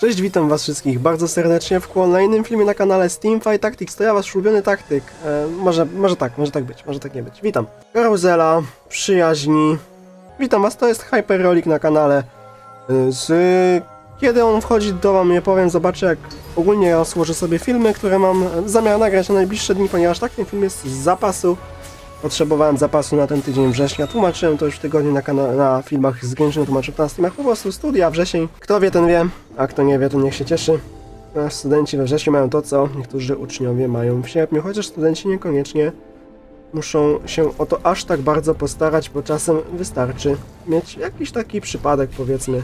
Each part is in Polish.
Cześć, witam was wszystkich bardzo serdecznie w kolejnym filmie na kanale Steamfight Tactics. To ja wasz ulubiony taktyk. E, może, może tak, może tak być, może tak nie być. Witam. Karuzela, przyjaźni. Witam was, to jest Hyperrolik na kanale. E, Z... Kiedy on wchodzi do wam, nie powiem, zobaczę jak ogólnie ja złożę sobie filmy, które mam zamiar nagrać na najbliższe dni, ponieważ tak ten film jest z zapasu. Potrzebowałem zapasu na ten tydzień września. Tłumaczyłem to już w tygodniu na, na filmach z Gęczyny, tłumaczyłem na streamach. Po prostu studia, wrzesień. Kto wie, ten wie, a kto nie wie, to niech się cieszy. A studenci we wrześniu mają to, co niektórzy uczniowie mają w sierpniu, chociaż studenci niekoniecznie muszą się o to aż tak bardzo postarać, bo czasem wystarczy mieć jakiś taki przypadek, powiedzmy,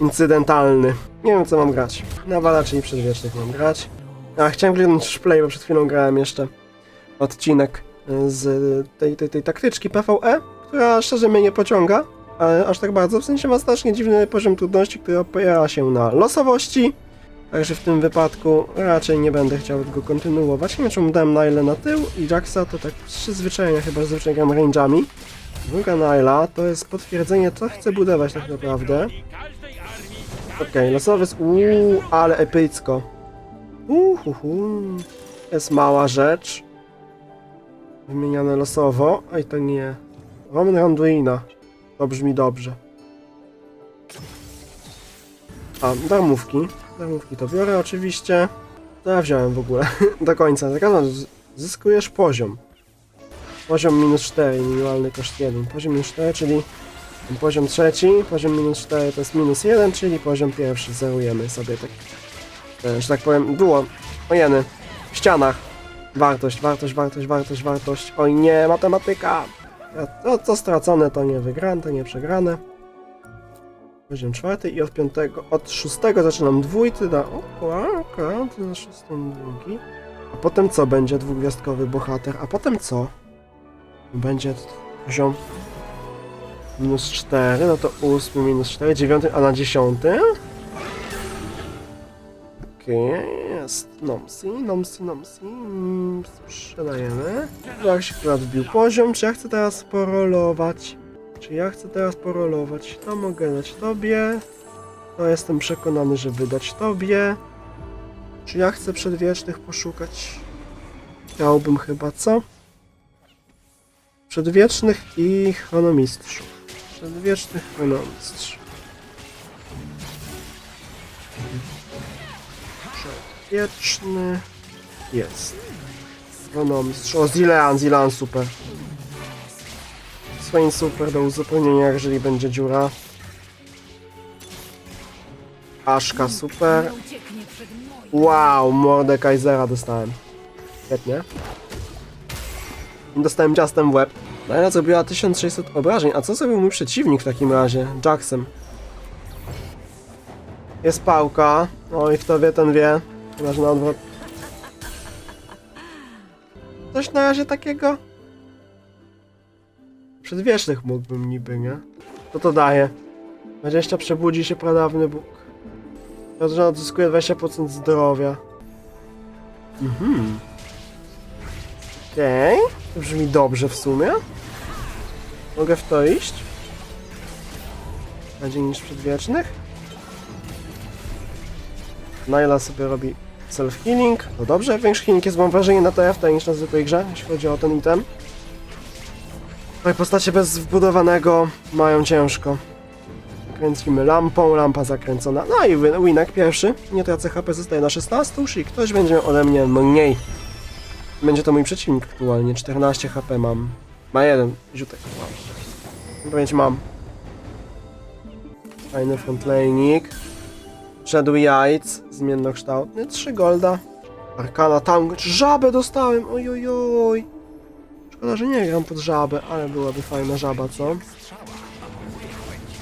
incydentalny. Nie wiem, co mam grać. Nawala, czyli przedwiecznych mam grać. A, chciałem kliknąć play, bo przed chwilą grałem jeszcze odcinek z tej, tej, tej taktyczki PvE, która szczerze mnie nie pociąga, aż tak bardzo, w sensie ma strasznie dziwny poziom trudności, który opiera się na losowości, także w tym wypadku raczej nie będę chciał go kontynuować. Nie wiem, czemu dałem Nile na tył i Jaxa to tak z przyzwyczajenia chyba zazwyczaj gram range'ami. Druga Naila to jest potwierdzenie, co chcę budować tak naprawdę. Okej, losowy jest... Uuu, ale epicko. Uhuhu. Jest mała rzecz. Wymieniane losowo. Oj, to nie. Roman Randuina. To brzmi dobrze. A, darmówki. Darmówki to biorę oczywiście. To ja wziąłem w ogóle. Do końca. Tak naprawdę z- zyskujesz poziom. Poziom minus 4, minimalny koszt 1. Poziom minus 4, czyli poziom trzeci. Poziom minus 4 to jest minus 1, czyli poziom pierwszy. Zerujemy sobie tak. e, Że tak powiem, było. Ojeny. W ścianach. Wartość, wartość, wartość, wartość, wartość. Oj nie, matematyka! To, co stracone, to nie wygrane, to nie przegrane. Poziom czwarty i od piątego, od szóstego zaczynam dwójty na... O, to na szóstym drugi. A potem co będzie dwugwiazdkowy bohater? A potem co? Będzie poziom minus 4, no to ósmy minus 4, dziewiąty, a na dziesiąty? Okej, jest Nomsi, Nomsi, Nomsi. Mm, Sprzedajemy. Jak się akurat wbił poziom, czy ja chcę teraz porolować? Czy ja chcę teraz porolować? To mogę dać tobie. To jestem przekonany, że wydać tobie. Czy ja chcę przedwiecznych poszukać? Chciałbym chyba, co? Przedwiecznych i chronomistrzów. Przedwiecznych chronomistrz. Przedwieczny jest. Chronomistrz. O, Zilean, Zilean super. Swain super do uzupełnienia, jeżeli będzie dziura. Aszka super. Wow, Mordekaisera dostałem. Świetnie. Dostałem ciastem w łeb. Naila zrobiła 1600 obrażeń. A co zrobił mój przeciwnik w takim razie? Jacksem. Jest pałka. Oj, kto wie, ten wie. Chyba, że na odwrót. Coś na razie takiego? Przedwiecznych mógłbym niby, nie? Co to daje? 20 przebudzi się pradawny Bóg. Że odzyskuje 20% zdrowia. Mhm. Okej. To brzmi dobrze w sumie. Mogę w to iść? Bardziej niż przedwiecznych? Naila sobie robi self-healing. No dobrze, większy healing jest mam wrażenie na TFT niż na zwykłej grze, jeśli chodzi o ten item. Tutaj postacie bez wbudowanego mają ciężko. Kręcimy lampą, lampa zakręcona. No i win- winek pierwszy. Nie tracę HP, zostaje na 16, czyli ktoś będzie ode mnie mniej. Będzie to mój przeciwnik aktualnie. 14 HP mam. Ma jeden ziutek. Wow. Pamięć mam. Fajny frontlanik. Shadow Jajc, zmiennokształtny, 3 golda. Arkana tam, żabę dostałem, oj oj oj. Szkoda, że nie gram pod żabę, ale byłaby fajna żaba, co?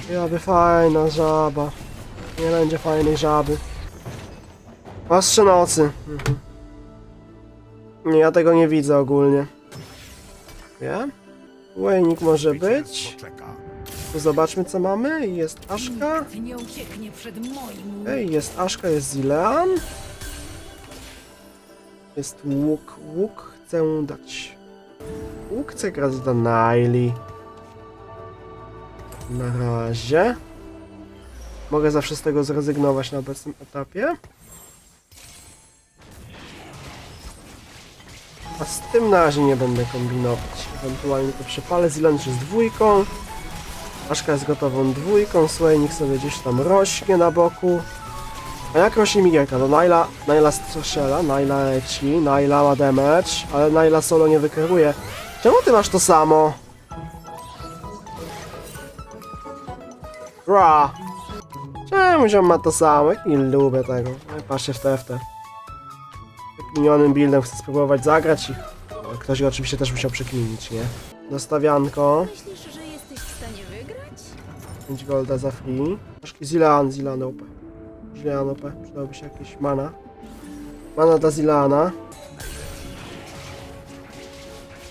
Byłaby fajna żaba. Nie będzie fajnej żaby. Ostrze nocy. Mhm. Nie, ja tego nie widzę ogólnie. Wiem? Łejnik może być. Tu zobaczmy co mamy. Jest Aszka. Ej, jest Aszka, jest Zilean. Jest łuk. Łuk chcę dać. Łuk chcę grać do Naili. Na razie. Mogę zawsze z tego zrezygnować na obecnym etapie. A z tym na razie nie będę kombinować. Ewentualnie to przepalę. Zilan z dwójką. Aszka jest gotową dwójką. Słajnik sobie gdzieś tam rośnie na boku. A jak rośnie Migierka? No Naila, Naila strzela, Naila leci, Naila ma damage, ale Naila solo nie wykeruje. Czemu ty masz to samo? Ra! Czemu się ma to samo? Nie lubię tego. No i Patrzcie w TFT. Minionym buildem chcę spróbować zagrać i ktoś go oczywiście też musiał przekminić, nie? Dostawianko. Myślisz, że 5 golda za free. Troszkę Zilan, Zilan OP. Zilan OP. Przydałby się jakieś mana. Mana dla Zilana.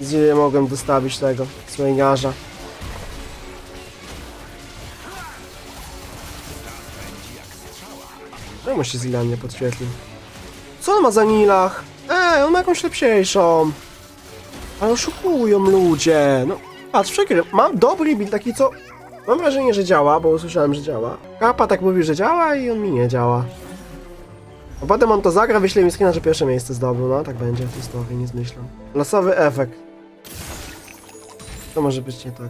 Zile mogłem dostawić tego, swojniarza. Czemu się Zilan nie podświetlił? Co on ma za nilach? Ej, on ma jakąś lepsiejszą. Ale oszukują ludzie. No, patrz, przegry. Mam dobry build, taki co Mam wrażenie, że działa, bo usłyszałem, że działa. Kapa tak mówi, że działa i on mi nie działa. A potem on to zagra, wyśle mi screena, że pierwsze miejsce zdobył. No, tak będzie w historii, nie zmyślam. Losowy efekt. To może być nie tak.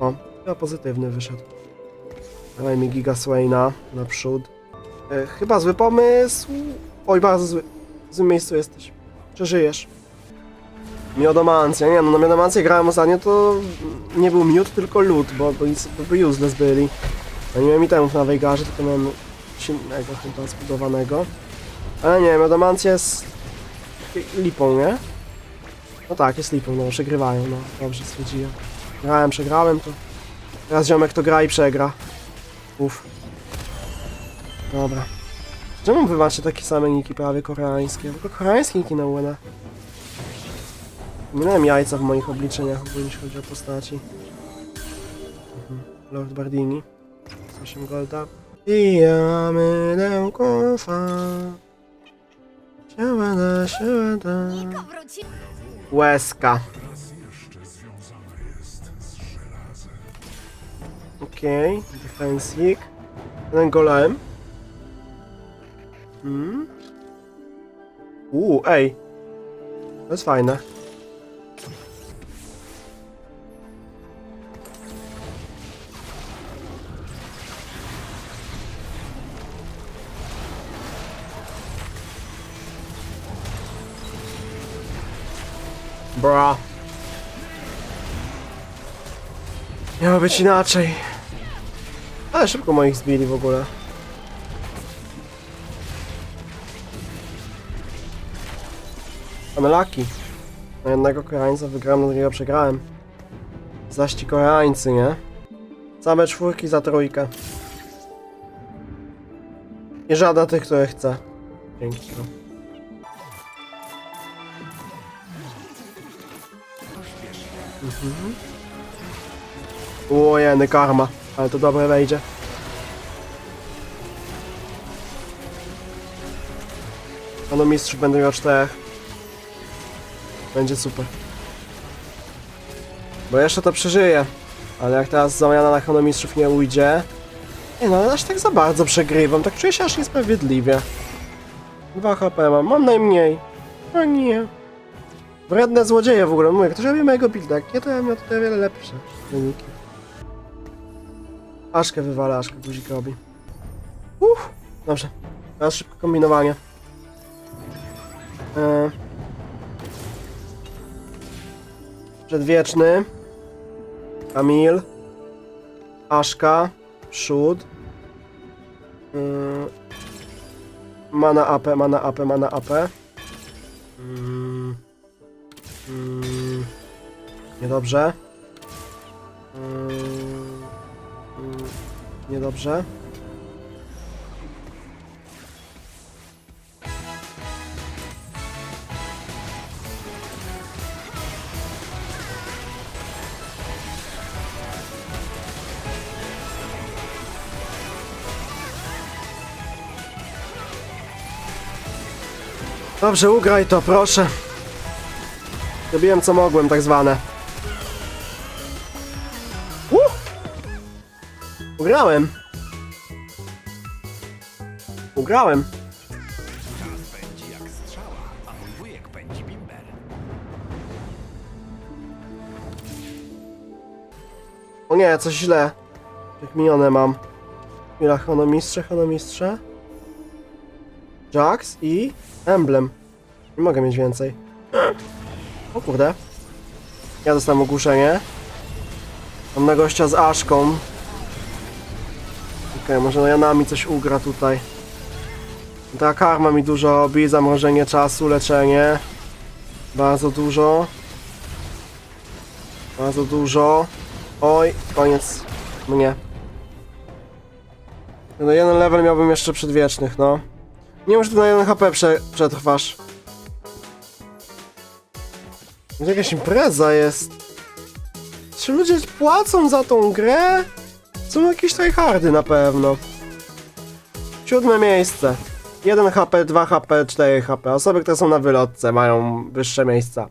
O, chyba pozytywny wyszedł. Dawaj mi Giga Swaina naprzód. E, chyba zły pomysł. Oj, bardzo zły. W złym miejscu jesteś. Przeżyjesz. Miodomancja, nie no, na Miodomancję grałem ostatnio, to nie był miód, tylko lód, bo, bo, nic- bo by useless byli. Ja nie miałem itemów na Wejgarze, tylko miałem silnego chyba zbudowanego. Ale nie, Miodomancja jest lipą, nie? No tak, jest lipą, no, przegrywają, no, dobrze stwierdziłem. Grałem, przegrałem, to teraz ziomek to gra i przegra. Uff. Dobra. Czemu wy macie takie same niki prawie koreańskie? Tylko koreańskie niki na UNA. Minąłem jajca w moich obliczeniach, ogólnie jeśli chodzi o postaci. Mhm. Lord Bardini. Z 8 golda. I ja mydę kofa. Łezka. Okej, okay. defensik. Jeden golem. Hmm. Uuu, ej. To jest fajne. Bra. Miało być inaczej. Ale szybko moich zbili w ogóle. Unlucky. Na jednego Koreańca wygrałem, na drugiego przegrałem. Zaś ci Koreańcy, nie? Same czwórki za trójkę. I żadna tych, które chce. Dzięki. No. O, jeny karma. Ale to dobre wejdzie. Panu mistrzów będę miał czterech. Będzie super. Bo jeszcze to przeżyję. Ale jak teraz zamiana na chronomistrzów nie ujdzie... Nie no, ale aż tak za bardzo przegrywam. Tak czuję się aż niesprawiedliwie. 2 HP mam, mam najmniej. A nie. Wredne złodzieje w ogóle. Mówię, ktoś robi mojego builda. Jak nie, to ja miał tutaj wiele lepsze wyniki. Aszkę wywala, Aszkę guzik robi. Uff, dobrze. Teraz szybko kombinowanie. E... Przedwieczny. Kamil. Aszka. Przód. Yy... Mana AP, mana AP, mana AP. Mm. Niedobrze. Mm. Niedobrze. Dobrze, ugraj to, proszę. Zrobiłem co mogłem, tak zwane. Ugrałem. Ugrałem. Czas pędzi jak strzała, a mój wujek pędzi bimber. O nie, coś źle. Jak minione mam. Chwila, chronomistrze, chronomistrze. Jax i emblem. Nie mogę mieć więcej. O kurde. Ja dostałem ogłuszenie. Mam na gościa z Aszką. Okej, może no Janami coś ugra tutaj. Ta karma mi dużo robi, zamrożenie czasu, leczenie. Bardzo dużo. Bardzo dużo. Oj, koniec mnie. No jeden level miałbym jeszcze przedwiecznych, no. Nie wiem, że na 1 HP prze przetrwasz. Jakaś impreza jest. Czy ludzie płacą za tą grę? Są jakieś tryhardy na pewno. Siódme miejsce. 1 HP, 2 HP, 4 HP. Osoby, które są na wylotce mają wyższe miejsca.